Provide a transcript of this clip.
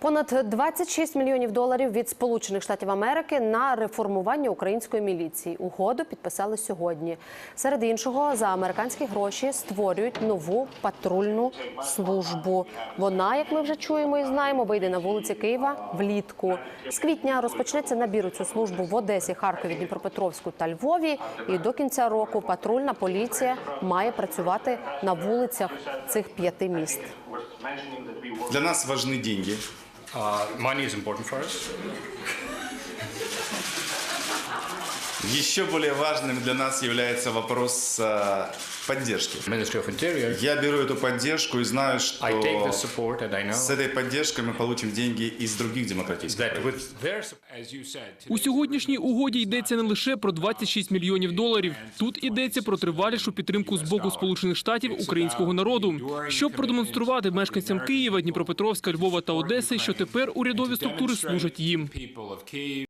Понад 26 мільйонів доларів від Сполучених Штатів Америки на реформування української міліції. Угоду підписали сьогодні. Серед іншого, за американські гроші створюють нову патрульну службу. Вона, як ми вже чуємо і знаємо, вийде на вулиці Києва влітку. З квітня розпочнеться набір у цю службу в Одесі, Харкові, Дніпропетровську та Львові. І до кінця року патрульна поліція має працювати на вулицях цих п'яти міст. Для нас важны деньги. Uh, money is important for us. Еще более важным для нас является вопрос э, поддержки. Ministry of Interior. Я беру эту поддержку и знаю, что I take the support and I с know этой поддержкой мы получим деньги из других демократических that правительств. with their, sup- as you said, У сьогоднішній угоді йдеться не лише про 26 мільйонів доларів. Тут йдеться про тривалішу підтримку з боку Сполучених Штатів українського народу, щоб продемонструвати мешканцям Києва, Дніпропетровська, Львова та Одеси, що тепер урядові структури служать їм. people of Kyiv